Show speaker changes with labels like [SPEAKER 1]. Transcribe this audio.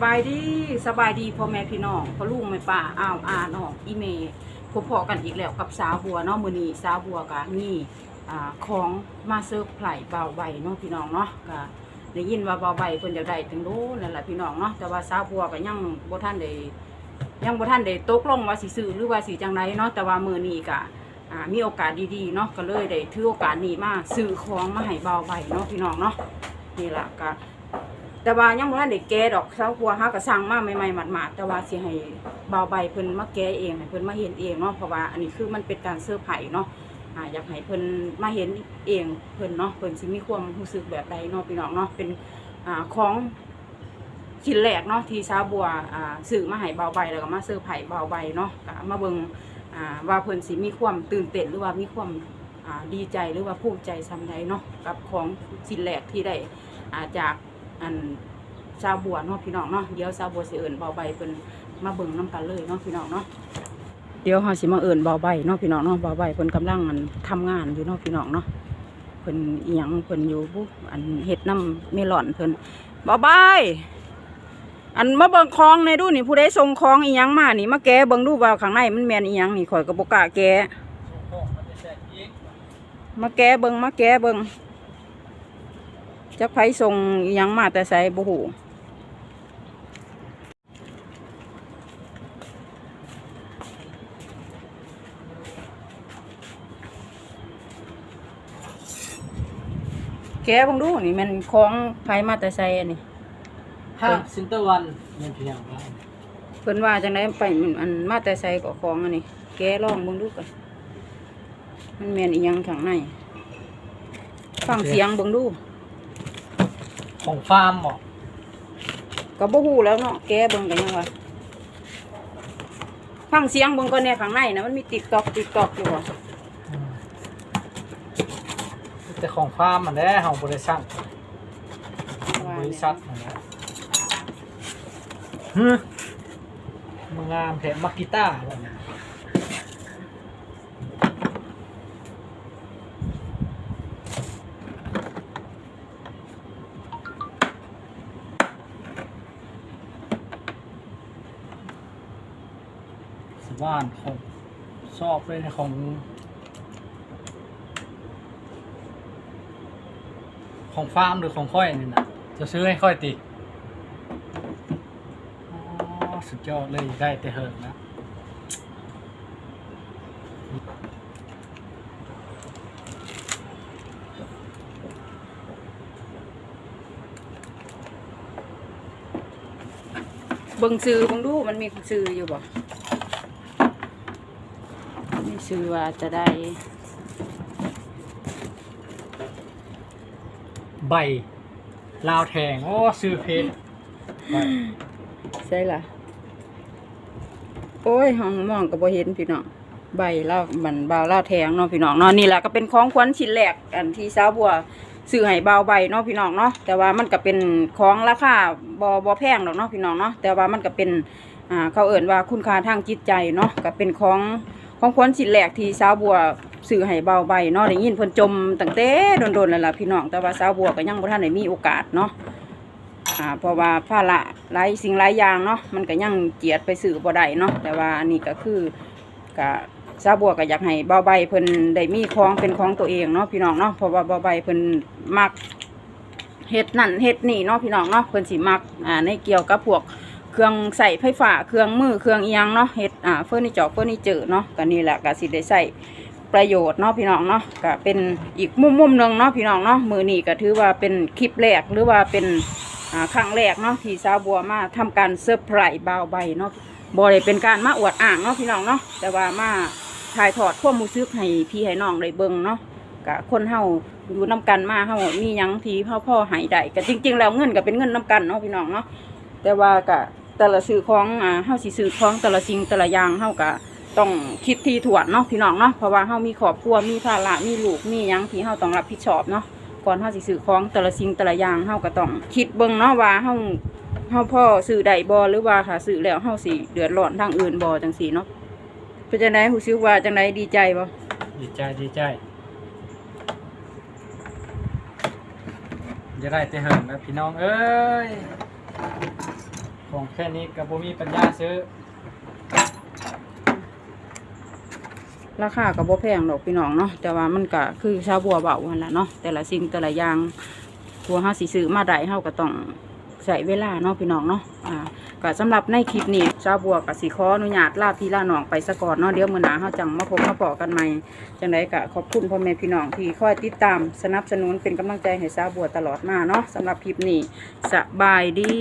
[SPEAKER 1] สบายดีสบายดีพ่อแม่พี่น้องพ่อลุงแม่ป้าอ้าวอาน้องอีเมพบพอกันอีกแล้วกับสาวบัวเนาะมือนีสาวบัวก็มีอ่ของมาเซอร์ไพรส์เบาใบเนาะพี่น้องเนาะก็ได้ยินว่าเบาใบเพิ่นอยากได้ถึงโน้นั่นแหละพี่น้องเนาะแต่ว่าสาวบัวก็ยังบ่ทันได้ยังบ่ทันได้ตกลงว่าสิซื้อหรือว่าสิจังไดเนาะแต่ว่ามือนีก็อ่ามีโอกาสดีๆเนาะก็เลยได้ถือโอกาสนี้มาซื้อของมาให้เบาใบเนาะพี่น้องเนาะนี่แหละก็ แต่ว่ายังบ่ทันได้แก้ดอกเช้าครัวเฮาก็สั่งมาใหม่ๆหมาดๆแต่ว่าสิให้เบาใบเพิ่นมาแก้เองให้เพิ่นมาเห็นเองเนาะเพราะว่าอันนี้คือมันเป็นการเซอร์ไพรส์เนาะอ่าอยากให้เพิ่นมาเห็นเองเพิ่นเนาะเพิ่นสิมีความรู้สึกแบบใดเนาะพี่น้องเนาะเป็นอ่าของชิ้นแรกเนาะที่ชาวบัวอ่าซื้อมาให้เบาใบแล้วก็มาเซอร์ไพรส์เบาใบเนาะก็มาเบิ่งอ่าว่าเพิ่นสิมีความตื่นเต้นหรือว่ามีความอ่าดีใจหรือว่าภูมิใจซำใดเนาะกับของชิ้นแรกที่ได้อ่าจาก อันชาวบัวเนาะพี่น้องเนาะเดี๋ยวชาวบัวสิเอิญเบาใบเพิ่นมาเบิ่งน้กันเลยเนาะพี่น้องเนาะเดี๋ยวเฮาสิมาเอิญเบาใบเนาะพี่น้องเนาะเบาใบเพิ่นกำลังอันทำงานอยู่เนาะพี่น้องเนาะเพิ่นอียงเพิ่นอยู่บุอันเฮ็ดน้ำเมลอนเพิ่นเบาใบอันมาเบิ่งคลองในดูนี่ผู้ใดส่งคลองอีหยังมานี่มาแกะเบิ่งดูว่าข้างในมันแมนอีหยังนี่ข่อยก็บ่กล้าแกะมาแกะเบิ่งมาแกะเบิ่ง จักไผส่งอิหยังมาแต่ใส่บุหูแกเบังดูนี่มันของไผมาแต่ใส่อันนี้
[SPEAKER 2] ห้าซินเตอร์วันเงินเพียงว่า
[SPEAKER 1] เพิ่นว่าจังไดไปมันอันมาแต่ใส่ก็ของอันนี้แกลองเบิ่งดูก่อนมันแม่นอีหยังข้างในฟังเสียงเบิ่งดู
[SPEAKER 2] ของฟาร์มบอก
[SPEAKER 1] ก็บ่ฮู้แล้วเนาะแกเบิ่งกันยังว่าฟังเสียงเบิ่งก่อนเนี่ยข้างในนะมันมีติ๊กตอกติ๊กตอกอยู่บ่
[SPEAKER 2] แต่ของฟาร์มมันได้ของบริษัทบริษัทมันนะฮึมึงงามแถมมากีต้าร์ ว่านของชอบเลยนะของของฟาร์มหรือของค่อยนี่นะจะซื้อให้ค่อยติอ๋อสุดยอดเลยได้แต่เหิงนะ
[SPEAKER 1] เบิ่งซื้อเบิ่งดูมันมีซื้ออยู่บ่ มีซื้อว่าจะได้
[SPEAKER 2] ใบ ลาวแทง โอ้ซื้อเพชรใบ
[SPEAKER 1] ใช่ล่ะ โอ้ยห้องมองก็บ่เห็นพี่น้องใบเล่ามันบาวเล่าวแทงเนาะพี่น้องเนาะนี่แหละก็เป็นของขวัญชิ้นแรกอันที่สาวบัวซื้อให้บาวใบเนาะพี่น้องเนาะแต่ว่ามันก็เป็นของราคาบ่บ่แพงดอกเนาะพี่น้องเนาะแต่ว่ามันก็เป็นอ่าเขาเอ่นว่าคุณค่าทางจิตใจเนาะก็เป็นของ ของขวัญชิ้นแรกที่สาวบัวซื้อให้บาใบเนาะได้ยินเพิ่นจมตั้งแต่โดนๆแล้วล่ะพี่น้อง แต่ว่าสาวบัวก็ยังบ่ทันได้มีโอกาสเนาะอ่าเพราะว่าภาระหลายสิ่งหลายอย่างเนาะมันก็ยังเจียดไปสื่อบ่ได้เนาะแต่ว่าอันนี้ก็คือก็ซาบัวก็อยากให้เบาใบเพิ่นได้มีของเป็นของตัวเองเนาะพี่น้องเนาะเพราะว่าเบาใบเพิ่นมักเฮ็ดนั่นเฮ็ดนี่เนาะพี่น้องเนาะเพิ่นสิมักอ่าในเกี่ยวกับพวก เครื่องใส่ไฟฟ้าเครื่องมือเครื่องเอียงเนาะเฮ็ดอ่าเฟอร์นิเจอร์เฟอร์นิเจอร์เนาะก็นี่แหละก็สิได้ใส่ประโยชน์เนาะพี่น้องเนาะก็เป็นอีกมุมมุมหนึงเนาะพี่น้องเนาะมือนี้ก็ถือว่าเป็นคลิปแรกหรือว่าเป็นอ่าครั้งแรกเนาะที่สาวบัวมาทำการเซอร์ไพรส์บ่าวใบเนาะบ่ได้เป็นการมาอวดอ่างเนาะพี่น้องเนาะแต่ว่ามาถ่ายทอดความรู้สึกให้พี่ให้น้องได้เบิ่งเนาะกะคนเฮาอยู่นํกันมาเฮามีหยังที่เฮาพ่อให้ได้ก็จริง ๆ แล้วเงินก็เป็นเงินนํกันเนาะพี่น้องเนาะแต่ว่าก็ แต่ละซื้อของอ่าเฮาสิซื้อของแต่ละสิ่งแต่ละอย่างเฮาก็ต้องคิดที่ถ่วนเนาะพี่น้องเนาะเพราะว่าเฮามีครอบครัวมีภาระมีลูกมีหยังที่เฮาต้องรับผิดชอบเนาะก่อนเฮาสิซื้อของแต่ละสิ่งแต่ละอย่างเฮาก็ต้องคิดเบิ่งเนาะว่าเฮาเฮาพ่อซื้อได้บ่หรือว่าถ้าซื้อแล้วเฮาสิเดือดร้อนทางอื่นบ่จังซี่เนาะเป็นจังได๋ฮู้สึกว่าจังไดดีใจบ่
[SPEAKER 2] ดีใจดีใจจะได้แต่เหิงนะพี่น้องเอ้ย ของแค่นี้ก็บ่มีปัญญาซื้อ
[SPEAKER 1] ราคาก็บ่แพงดอกพี่น้องเนาะแต่ว่ามันก็คือชาวบัวเบาหันละเนาะแต่ละสิ่งแต่ละอย่างตัวเฮาสิซื้อมาได้เฮาก็ต้องใช้เวลาเนาะพี่น้องเนาะอ่าก็สำหรับในคลิปนี้ชาวบัวก็สิขออนุญาตลาพี่ลาน้องไปซะก่อนเนาะเดี๋ยวมื้อหน้าเฮาจังมาพบมาปอกันใหม่จังไดก็ขอบคุณพ่อแม่พี่น้องที่คอยติดตามสนับสนุนเป็นกำลังใจให้ชาวบัวตลอดมาเนาะสำหรับคลิปนี้สบายดี